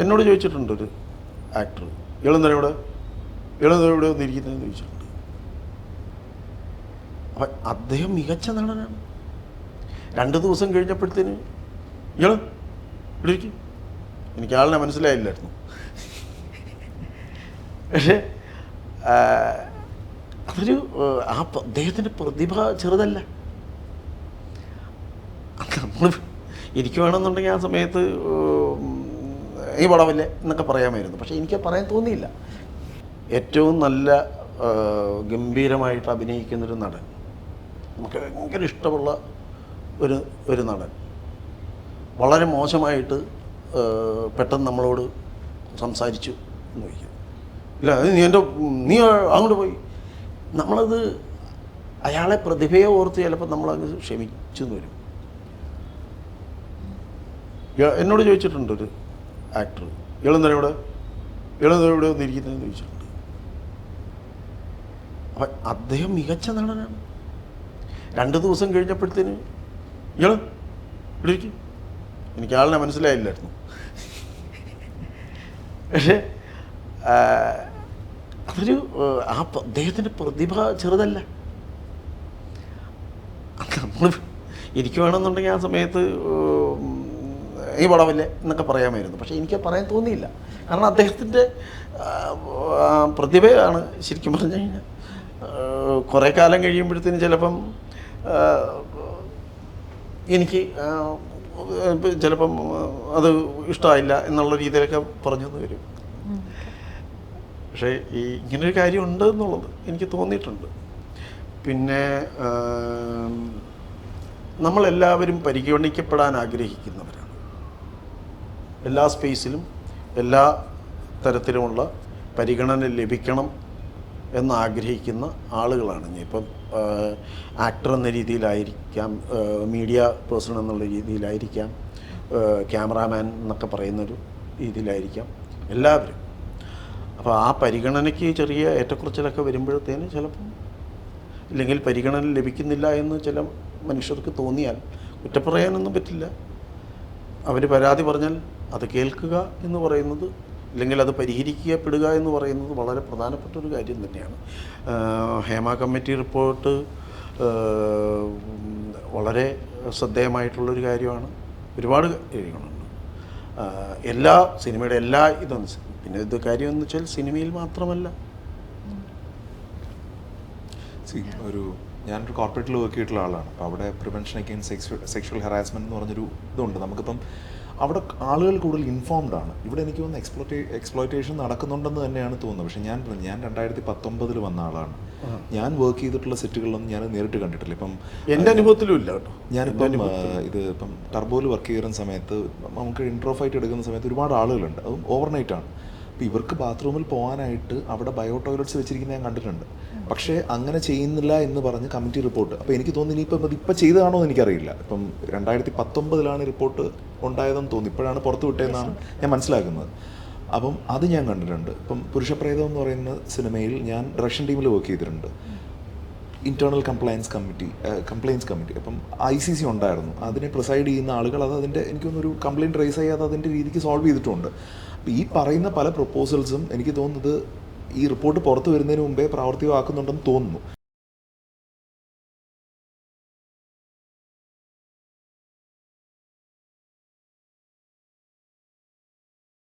എന്നോട് ചോദിച്ചിട്ടുണ്ട് ഒരു ആക്ടർ ഇളന്തര ഇവിടെ? ഇളന്തര ഇവിടെ വന്നിരിക്കുന്നതെന്ന് ചോദിച്ചിട്ടുണ്ട്. അപ്പം അദ്ദേഹം മികച്ച നടനാണ്. രണ്ട് ദിവസം കഴിഞ്ഞപ്പോഴത്തേന് ഇള ഇവിടെ ഇരിക്കും. എനിക്ക് ആളിനെ മനസ്സിലായില്ലായിരുന്നു. പക്ഷേ അതൊരു ആ അദ്ദേഹത്തിന്റെ പ്രതിഭ ചെറുതല്ല. നമ്മൾ ഇരിക്കുവാണെന്നുണ്ടെങ്കിൽ ആ സമയത്ത് ഈ പടമല്ലേ എന്നൊക്കെ പറയാമായിരുന്നു. പക്ഷേ എനിക്ക് പറയാൻ തോന്നിയില്ല. ഏറ്റവും നല്ല ഗംഭീരമായിട്ട് അഭിനയിക്കുന്നൊരു നടൻ. നമുക്ക് ഭയങ്കര ഇഷ്ടമുള്ള ഒരു ഒരു നടൻ. വളരെ മോശമായിട്ട് പെട്ടെന്ന് നമ്മളോട് സംസാരിച്ചു എന്ന് വയ്ക്കും. ഇല്ല നീ എന്റെ നീ അങ്ങോട്ട് പോയി. നമ്മളത് അയാളെ പ്രതിഭയെ ഓർത്ത് ചിലപ്പോൾ നമ്മളങ്ങ് ക്ഷമിച്ചു എന്ന് വരും. എന്നോട് ചോദിച്ചിട്ടുണ്ട് ഒരു ആക്ടർ. ഇളന്തര ഇവിടെ? ഇളന്തര ഇവിടെ വന്നിരിക്കുന്നതെന്ന് ചോദിച്ചിട്ടുണ്ട് അപ്പം അദ്ദേഹം മികച്ച നടനാണ്. രണ്ട് ദിവസം കഴിഞ്ഞപ്പോഴത്തേന് ഇയാൾ ഇവിടെ ഇരിക്കും. എനിക്ക് ആളിനെ മനസ്സിലായില്ലായിരുന്നു. പക്ഷേ അതൊരു ആ അദ്ദേഹത്തിന്റെ പ്രതിഭ ചെറുതല്ല. നമ്മൾ ഇരിക്കുവാണെന്നുണ്ടെങ്കിൽ ആ സമയത്ത് ഈ വളവില്ലേ എന്നൊക്കെ പറയാമായിരുന്നു. പക്ഷേ എനിക്ക് പറയാൻ തോന്നിയില്ല. കാരണം അദ്ദേഹത്തിന്റെ പ്രതിഭയാണ് ശരിക്കും പറഞ്ഞു കഴിഞ്ഞാൽ. കുറേ കാലം കഴിയുമ്പോഴത്തേന് ചിലപ്പം എനിക്ക് ചിലപ്പം അത് ഇഷ്ടമായില്ല എന്നുള്ള രീതിയിലൊക്കെ പറഞ്ഞു തന്നു വരും. പക്ഷേ ഈ ഇങ്ങനൊരു കാര്യം ഉണ്ട് എന്നുള്ളത് എനിക്ക് തോന്നിയിട്ടുണ്ട്. പിന്നെ നമ്മളെല്ലാവരും പരിഗണിക്കപ്പെടാൻ ആഗ്രഹിക്കുന്നവരാണ്. എല്ലാ സ്പേസിലും എല്ലാ തരത്തിലുമുള്ള പരിഗണന ലഭിക്കണം എന്നാഗ്രഹിക്കുന്ന ആളുകളാണ്. ഞാൻ ഇപ്പം ആക്ടർ എന്ന രീതിയിലായിരിക്കാം മീഡിയ പേഴ്സൺ എന്നുള്ള രീതിയിലായിരിക്കാം ക്യാമറാമാൻ എന്നൊക്കെ പറയുന്നൊരു രീതിയിലായിരിക്കാം എല്ലാവരും. അപ്പോൾ ആ പരിഗണനയ്ക്ക് ചെറിയ ഏറ്റക്കുറച്ചിലൊക്കെ വരുമ്പോഴത്തേന് ചിലപ്പം ഇല്ലെങ്കിൽ പരിഗണന ലഭിക്കുന്നില്ല എന്ന് ചില മനുഷ്യർക്ക് തോന്നിയാൽ കുറ്റപ്പറയാനൊന്നും പറ്റില്ല. അവർ പരാതി പറഞ്ഞാൽ അത് കേൾക്കുക എന്ന് പറയുന്നത് അല്ലെങ്കിൽ അത് പരിഹരിക്കപ്പെടുക എന്ന് പറയുന്നത് വളരെ പ്രധാനപ്പെട്ട ഒരു കാര്യം തന്നെയാണ്. ഹേമ കമ്മിറ്റി റിപ്പോർട്ട് വളരെ ശ്രദ്ധേയമായിട്ടുള്ളൊരു കാര്യമാണ്. ഒരുപാട് കാര്യങ്ങളുണ്ട്. എല്ലാ സിനിമയുടെ എല്ലാ ഇതും പിന്നെ ഇത് കാര്യം എന്ന് വെച്ചാൽ സിനിമയിൽ മാത്രമല്ല. ഒരു ഞാനൊരു കോർപ്പറേറ്റിൽ വർക്ക് ചെയ്തിട്ടുള്ള ആളാണ്. അപ്പോൾ അവിടെ പ്രിവെൻഷൻ അഗെയിൻസ്റ്റ് സെക്സ്വൽ ഹറാസ്മെന്റ് എന്ന് പറഞ്ഞൊരു ഇതുണ്ട്. നമുക്കിപ്പം അവിടെ ആളുകൾ കൂടുതൽ ഇൻഫോംഡ് ആണ്. ഇവിടെ എനിക്ക് തോന്നുന്നു എക്സ്പ്ലോറ്റേ എക്സ്പ്ലോയിറ്റേഷൻ നടക്കുന്നുണ്ടെന്ന് തന്നെയാണ് തോന്നുന്നത്. പക്ഷേ ഞാൻ പറഞ്ഞു, ഞാൻ രണ്ടായിരത്തി പത്തൊമ്പതിൽ വന്ന ആളാണ്. ഞാൻ വർക്ക് ചെയ്തിട്ടുള്ള സെറ്റുകളൊന്നും ഞാൻ നേരിട്ട് കണ്ടിട്ടില്ല. ഇപ്പം എന്റെ അനുഭവത്തിലും ഇല്ല കേട്ടോ. ഞാനിപ്പം ഇത് ഇപ്പം ടർബോയിൽ വർക്ക് ചെയ്യുന്ന സമയത്ത് നമുക്ക് ഇൻട്രോ ഫൈറ്റ് എടുക്കുന്ന സമയത്ത് ഒരുപാട് ആളുകളുണ്ട്. അതും ഓവർനൈറ്റ് ആണ്. അപ്പോൾ ഇവർക്ക് ബാത്റൂമിൽ പോകാനായിട്ട് അവിടെ ബയോ ടോയ്ലറ്റ്സ് വെച്ചിരിക്കുന്നത് ഞാൻ കണ്ടിട്ടുണ്ട്. പക്ഷേ അങ്ങനെ ചെയ്യുന്നില്ല എന്ന് പറഞ്ഞ് കമ്മിറ്റി റിപ്പോർട്ട്. അപ്പോൾ എനിക്ക് തോന്നുന്നു ഇനിയിപ്പം അത് ഇപ്പം ചെയ്തതാണോ എന്ന് എനിക്കറിയില്ല. ഇപ്പം രണ്ടായിരത്തി പത്തൊമ്പതിലാണ് റിപ്പോർട്ട് ഉണ്ടായതെന്ന് തോന്നുന്നു. ഇപ്പോഴാണ് പുറത്തു വിട്ടതെന്നാണ് ഞാൻ മനസ്സിലാക്കുന്നത്. അപ്പം അത് ഞാൻ കണ്ടിട്ടുണ്ട്. ഇപ്പം പുരുഷപ്രേതം എന്ന് പറയുന്ന സിനിമയിൽ ഞാൻ ഡയറക്ഷൻ ടീമിൽ വർക്ക് ചെയ്തിട്ടുണ്ട്. Internal compliance committee compliance committee അപ്പം ഐ സി സി ഉണ്ടായിരുന്നു. അതിനെ പ്രിസൈഡ് ചെയ്യുന്ന ആളുകൾ അത് അതിന്റെ എനിക്കൊന്നൊരു കംപ്ലയിന്റ് റേസ് ചെയ്യാതെ അതിന്റെ രീതിക്ക് സോൾവ് ചെയ്തിട്ടുണ്ട്. ഈ പറയുന്ന പല പ്രപ്പോസൽസും എനിക്ക് തോന്നുന്നത് ഈ റിപ്പോർട്ട് പുറത്തു വരുന്നതിന് മുമ്പേ പ്രാവർത്തികമാക്കുന്നുണ്ടെന്ന് തോന്നുന്നു.